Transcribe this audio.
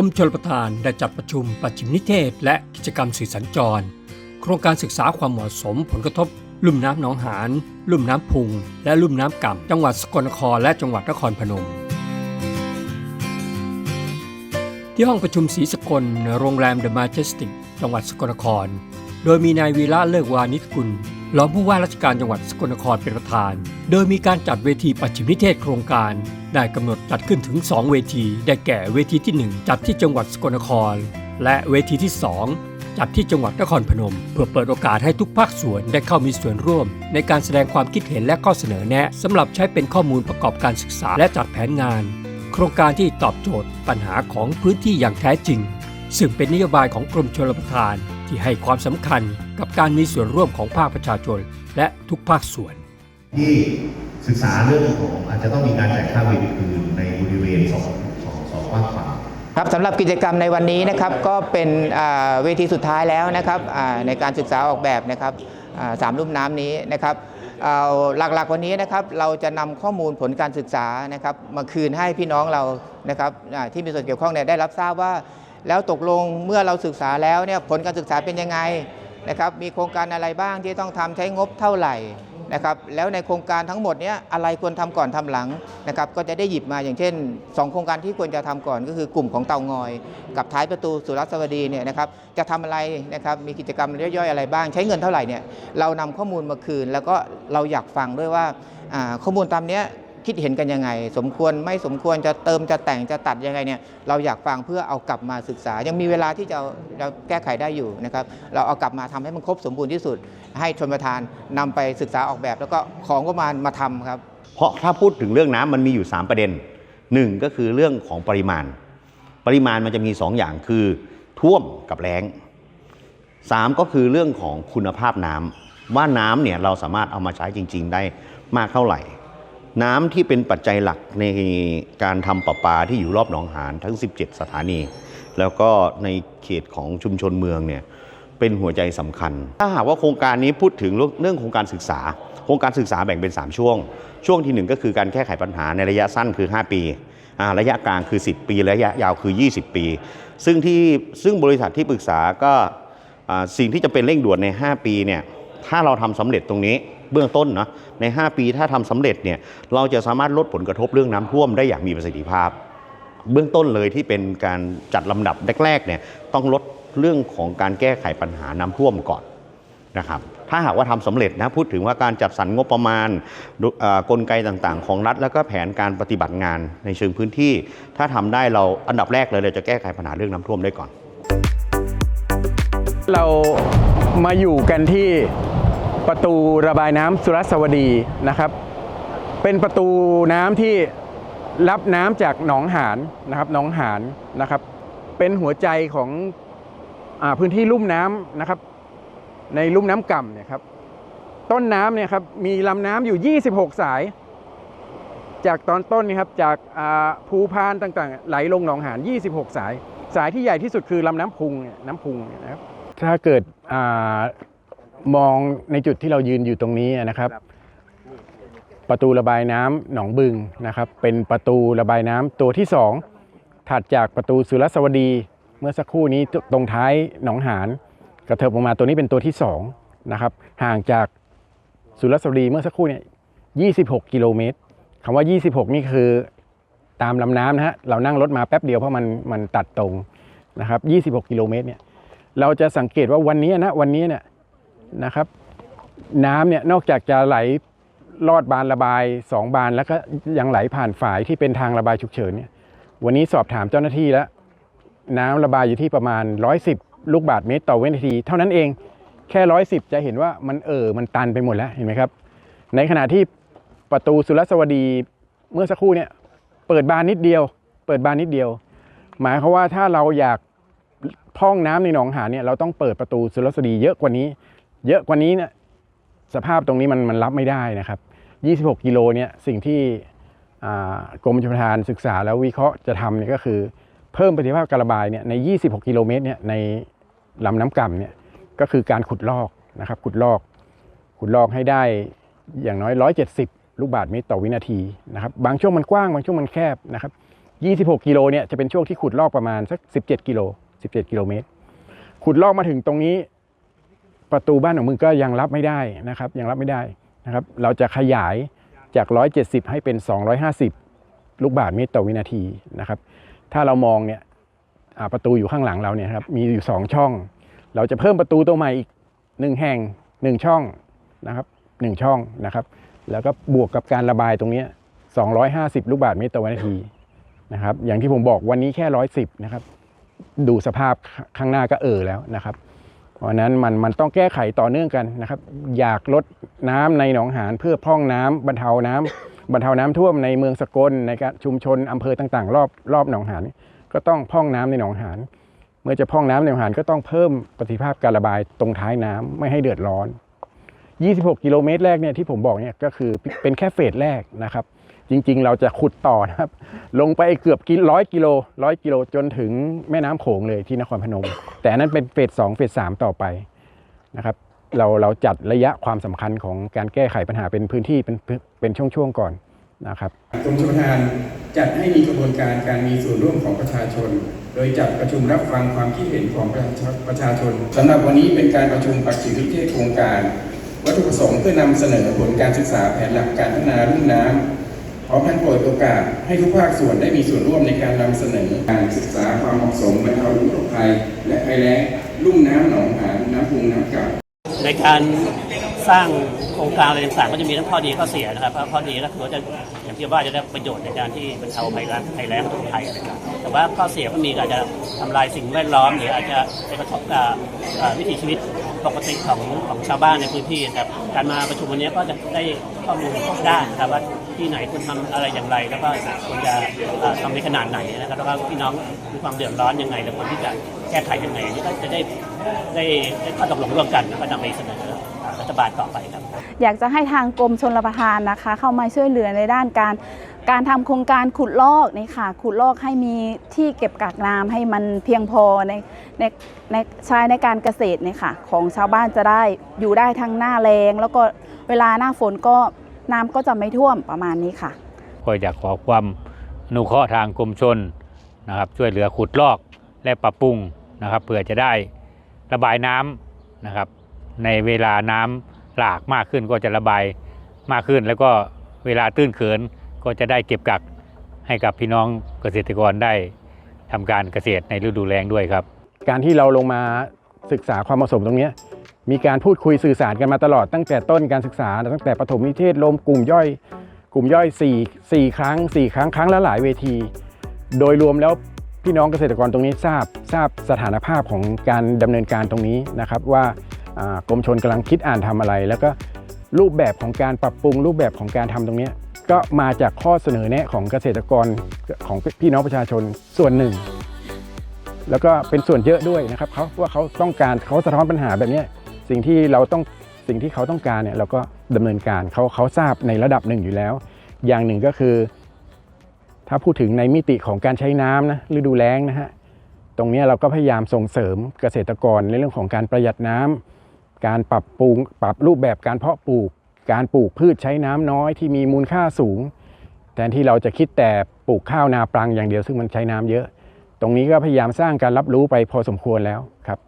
รมชลประทานได้จัดประชุมปัจฉิมนิเทศ และกิจกรรมสื่อสัญจร โครงการศึกษาความเหมาะสมผลกระทบ ลุ่มน้ำหนองหานลุ่มน้ำพุง และลุ่มน้ำก่ำจังหวัดสกลนครและจังหวัดนครพนม ที่ห้องประชุมศรีสกลโรงแรมเดอะมาเจสติกจังหวัดสกลนคร โดยมีนายวีระเลิกวานิชกุล รองผู้ว่าราชการจังหวัดสกลนครเป็นประธาน โดยมีการจัดเวทีปัจฉิมนิเทศโครงการ ได้กำหนดจัดขึ้นถึง 2 เวที ได้แก่เวทีที่ 1 จัดที่จังหวัดสกลนคร และเวทีที่ 2 จัดที่จังหวัดนครพนม เพื่อเปิดโอกาสให้ทุกภาคส่วนได้เข้ามีส่วนร่วม ในการแสดงความคิดเห็นและข้อเสนอแนะสำหรับใช้เป็นข้อมูลประกอบการศึกษาและจัดแผนงาน โครงการที่ตอบโจทย์ ปัญหาของพื้นที่อย่างแท้จริง ซึ่งเป็นนโยบายของกรมชลประทาน ที่ให้ความสำคัญกับการมีส่วนร่วมของภาคประชาชน และทุกภาคส่วน ที่ศึกษาเรื่องของอาจจะต้องมีการจ่ายค่าเวรคืนในบริเวณสองสองสองกว้างขวางครับสำหรับกิจกรรมในวันนี้นะครับก็เป็นอ่าเวทีสุดท้ายแล้วนะครับอ่าในการศึกษาออกแบบนะครับอ่าสามรุ่มน้ำนี้นะครับเอาหลักๆวันนี้นะครับเราจะนำข้อมูลผลการศึกษานะครับมาคืนให้พี่น้องเรานะครับอ่าที่มีส่วนเกี่ยวข้องเนี่ยได้รับทราบว่า แล้วตกลงเมื่อเราศึกษาแล้วเนี่ยผลการศึกษาเป็นยังไงนะครับมีโครงการอะไรบ้างที่ต้องทำใช้งบเท่าไหร่นะครับแล้วในโครงการทั้งหมดเนี้ยอะไรควรทำก่อนทำหลังนะครับก็จะได้หยิบมาอย่างเช่น 2 โครงการที่ควรจะทำก่อนก็คือกลุ่มของเตางอย กับท้ายประตูสุรสวดีเนี่ยนะครับจะทำอะไรนะครับมีกิจกรรมย่อยๆอะไรบ้าง ใช้เงินเท่าไหร่เนี่ยเรานำข้อมูลมาคืน แล้วก็เราอยากฟังด้วยว่าข้อมูลตามเนี้ย คิดเห็นกันยังไง สมควรไม่สมควรจะเติมจะแต่งจะตัดยังไงเนี่ยเราอยากฟังเพื่อเอากลับมาศึกษา ยังมีเวลาที่จะจะแก้ไขได้อยู่นะครับเราเอากลับมาทำให้มันครบสมบูรณ์ที่สุด ให้ชนประธานนำไปศึกษาออกแบบ แล้วก็ของก็มามาทำครับ เพราะถ้าพูดถึงเรื่องน้ำมันมีอยู่ 3 ประเด็นหนึ่งก็คือเรื่องของปริมาณ ปริมาณมันจะมี 2 อย่างคือ ท่วมกับแล้งสามก็คือเรื่องของคุณภาพน้ำว่าน้ำเนี่ยเราสามารถเอามาใช้จริง ๆ ได้มากเท่าไหร่ น้ำที่เป็นปัจจัยหลักในการทำประปาที่อยู่รอบหนองหานทั้ง 17 สถานี แล้วก็ในเขตของชุมชนเมืองเนี่ยเป็นหัวใจสำคัญ ถ้าหากว่าโครงการนี้พูดถึงเรื่องโครงการศึกษา โครงการศึกษาแบ่งเป็น 3 ช่วง ช่วงที่ 1 ก็คือการแก้ไขปัญหาในระยะสั้นคือ 5 ปีอระยะกลางคือ 10 ปี ระยะยาวคือ 20 ปี ซึ่งที่ซึ่งบริษัทที่ปรึกษาก็สิ่งที่จะเป็นเร่งด่วนใน 5 ปีเนี่ยถ้าเราทำสำเร็จตรงนี้ เบื้องต้นเนาะใน 5 ปีถ้าทำสำเร็จเนี่ยเราจะสามารถลดผลกระทบเรื่องน้ำท่วมได้อย่างมีประสิทธิภาพ เบื้องต้นเลยที่เป็นการจัดลำดับแรกๆเนี่ยต้องลดเรื่องของการแก้ไขปัญหาน้ำท่วมก่อนนะครับถ้าหากว่าทำสำเร็จนะพูดถึงว่าการจัดสรรงบประมาณกลไกต่างๆ ของรัฐ แล้วก็แผนการปฏิบัติงานในเชิงพื้นที่ ถ้าทำได้เราอันดับแรกเลยเราจะแก้ไขปัญหาเรื่องน้ำท่วมได้ก่อน เรามาอยู่กันที่ ประตูระบายน้ำสุรสวดีนะครับ เป็นประตูน้ำที่รับน้ำจากหนองหานนะครับหนองหานนะครับ เป็นหัวใจของอพื้นที่ลุ่มน้ำนะครับ ในลุ่มน้ำก่ำเนี่ยครับต้นน้ำเนี่ยครับมีลำน้ำอยู่ 26 สาย จากตอนต้นนี่ครับจากภูพานต่างๆ ไหลลงหนองหาน 26 สาย สายที่ใหญ่ที่สุดคือลำน้ำพุงน้ำพุงนะครับถ้าเกิด มองในจุดที่เรายืนอยู่ตรงนี้นะครับ ประตูระบายน้ำหนองบึงนะครับ เป็นประตูระบายน้ำตัวที่สองถัดจากประตูสุรสวดี เมื่อสักครู่นี้ตรงท้ายหนองหานกระเถิบออกมาตัวนี้เป็นตัวที่สองนะครับห่างจากสุรสวดีเมื่อสักครู่เนี่ย26 กิโลเมตรคำว่า 26 นี่คือตามลำน้ำนะฮะเรานั่งรถมาแป๊บเดียวเพราะมันมันตัดตรงนะครับ 26 กิโลเมตรเนี่ยเราจะสังเกตว่าวันนี้นะวันนี้เนี่ย นะครับ น้ำเนี่ยนอกจากจะไหลลอดบานระบายสองบานแล้วก็ยังไหลผ่านฝายที่เป็นทางระบายฉุกเฉินเนี่ยวันนี้สอบถามเจ้าหน้าที่แล้ว น้ำระบายอยู่ที่ประมาณ 110 ลูกบาศก์เมตรต่อวินาที เท่านั้นเองแค่ 110 จะเห็นว่ามันเออมันตันไปหมดแล้วเห็นไหมครับ ในขณะที่ประตูสุรสวดีเมื่อสักครู่เนี่ยเปิดบานนิดเดียว เปิดบานนิดเดียว หมายความว่าถ้าเราอยากพ่องน้ำในหนองหานเนี่ยเราต้องเปิดประตูสุรสดีเยอะกว่านี้ เยอะกว่านี้เนี่ยสภาพตรงนี้มันมันรับไม่ได้นะครับ 26 กิโลเนี่ยสิ่งที่กรมชลประทานศึกษาแล้ววิเคราะห์จะทำเนี่ยก็คือ เพิ่มประสิทธิภาพการระบายเนี่ยใน 26 กิโลเมตรเนี่ยในลำน้ำก่ำเนี่ยก็คือการขุดลอกนะครับขุดลอกขุดลอกให้ได้อย่างน้อย 170 ลูกบาศก์เมตรต่อวินาทีนะครับบางช่วงมันกว้างบางช่วงมันแคบนะครับ26 กิโลเนี่ยจะเป็นช่วงที่ขุดลอกประมาณสัก 17 กิโล 17 กิโลเมตร ขุดลอกมาถึงตรงนี้ ประตูบ้านของมึงก็ยังรับไม่ได้นะครับยังรับไม่ได้นะครับ เราจะขยายจาก 170 ให้เป็น 250 ลูกบาศก์เมตรต่อวินาทีนะครับ ถ้าเรามองเนี่ยประตูอยู่ข้างหลังเราเนี่ยครับมีอยู่ 2 ช่อง เราจะเพิ่มประตูตัวใหม่อีก 1 แห่ง 1 ช่องนะครับ1ช่องนะครับ แล้วก็บวกกับการระบายตรงนี้ 250 ลูกบาศก์เมตรต่อวินาทีนะครับ อย่างที่ผมบอกวันนี้แค่ 110 นะครับ ดูสภาพข้างหน้าก็เออแล้วนะครับ เพราะนั้นมันมันต้องแก้ไขต่อเนื่องกันนะครับ อยากลดน้ำในหนองหานเพื่อพร่องน้ำบรรเทาน้ำบรรเทาน้ำท่วมในเมืองสกลในกชุมชนอำเภอต่างๆ รอบรอบหนองหานก็ต้องพร่องน้ำในหนองหานเมื่อจะพร่องน้ำในหนองหานก็ต้องเพิ่มประสิทธิภาพการระบายตรงท้ายน้ำไม่ให้เดือดร้อน 26 กิโลเมตรแรกเนี่ยที่ผมบอกเนี่ยก็คือเป็นแค่เฟสแรกนะครับ จริง ๆ เราจะขุดต่อนะครับ ลงไปเกือบกิร้อยกิโลร้อยกิโลจนถึงแม่น้ำโขงเลยที่นครพนม แต่นั้นเป็นเฟสสองเฟสสามต่อไปนะครับ เราเราจัดระยะความสำคัญของการแก้ไขปัญหาเป็นพื้นที่เป็นเป็นช่วงๆก่อนนะครับกรมชลประทานจัดให้มีกระบวนการการมีส่วนร่วมของประชาชน โดยจัดประชุมรับฟังความคิดเห็นของประชาประชาชนสำหรับวันนี้เป็นการประชุมปักฉิมนิเทศโครงการ วัตถุประสงค์เพื่อนำเสนอผลการศึกษาแผนหลักการพัฒนารุ่มน้ำ พร้อมทั้งเปิดโอกาสให้ทุกภาคส่วนได้มีส่วนร่วมในการนำเสนอการศึกษาความเหมาะสมบรรเทาอุทกภัยและภัยแล้งลุ่มน้ำหนองหานน้ำพุงน้ำเก่าในการสร้างโครงการอะไรต่างๆก็จะมีทั้งข้อดีข้อเสียนะครับข้อดีก็คือว่าจะอย่างที่ว่าจะได้ประโยชน์ในการที่บรรเทาภัยแล้งภัยแล้งทุกภัยอะไรต่างๆแต่ว่าข้อเสียก็มีอาจจะทำลายสิ่งแวดล้อมหรืออาจจะไปกระทบกับวิถีชีวิตปกติของของชาวบ้านในพื้นที่ครับการมาประชุมวันนี้ก็จะได้ข้อมูลครบด้านครับว่า ที่ไหนควรทำอะไรอย่างไร แล้วก็ควรจะทำในขนาดไหนนะครับแล้วก็พี่น้องมีความเดือดร้อนยังไงและควรที่จะแก้ไขยังไงอันนี่ก็จะได้ได้ได้ข้อตกลงร่วมกันแล้วก็นำไปเสนอรัฐบาลต่อไปครับ อยากจะให้ทางกรมชนประทานนะคะ เข้ามาช่วยเหลือในด้านการการทำโครงการขุดลอกนี่ค่ะขุดลอกให้มีที่เก็บกักน้ำให้มันเพียงพอในในในใช้ในการเกษตรนี่ค่ะ ของชาวบ้านจะได้อยู่ได้ทั้งหน้าแรงแล้วก็เวลาหน้าฝนก็ น้ำก็จะไม่ท่วมประมาณนี้ค่ะก็อยากขอความอนุเคราะห์ทางกรมชนนะครับ ช่วยเหลือขุดลอกและปรับปรุงนะครับเพื่อจะได้ระบายน้ำนะครับ ในเวลาน้ำหลากมากขึ้นก็จะระบายมากขึ้น แล้วก็เวลาตื้นเขินก็จะได้เก็บกักให้กับพี่น้องเกษตรกรได้ทำการเกษตรในฤดูแล้งด้วยครับ การที่เราลงมาศึกษาความเหมาะสมตรงเนี้ย มีการพูดคุยสื่อสารกันมาตลอดตั้งแต่ต้นการศึกษา ตั้งแต่ปฐมนิเทศลมกลุ่มย่อย กลุ่มย่อย 4 4 ครั้ง 4 ครั้งครั้งละหลายเวที โดยรวมแล้วพี่น้องเกษตรกรตรงนี้ทราบทราบสถานภาพของการดำเนินการตรงนี้นะครับว่ากรมชนกำลังคิดอ่านทำอะไร แล้วก็รูปแบบของการปรับปรุงรูปแบบของการทำตรงนี้ก็มาจากข้อเสนอแนะของเกษตรกรของพี่น้องประชาชนส่วนหนึ่ง แล้วก็เป็นส่วนเยอะด้วยนะครับเขาว่าเขาต้องการเขาสะท้อนปัญหาแบบนี้ สิ่งที่เราต้องสิ่งที่เขาต้องการเนี่ยเราก็ดำเนินการเขาเขาทราบในระดับหนึ่งอยู่แล้ว อย่างหนึ่งก็คือ ถ้าพูดถึงในมิติของการใช้น้ำนะฤดูแล้งนะฮะตรงนี้เราก็พยายามส่งเสริมเกษตรกรในเรื่องของการประหยัดน้ำการปรับปรุงปรับรูปแบบการเพาะปลูก การปลูกพืชใช้น้ำน้อยที่มีมูลค่าสูงแทนที่เราจะคิดแต่ปลูกข้าวนาปรังอย่างเดียวซึ่งมันใช้น้ำเยอะ ตรงนี้ก็พยายามสร้างการรับรู้ไปพอสมควรแล้วครับ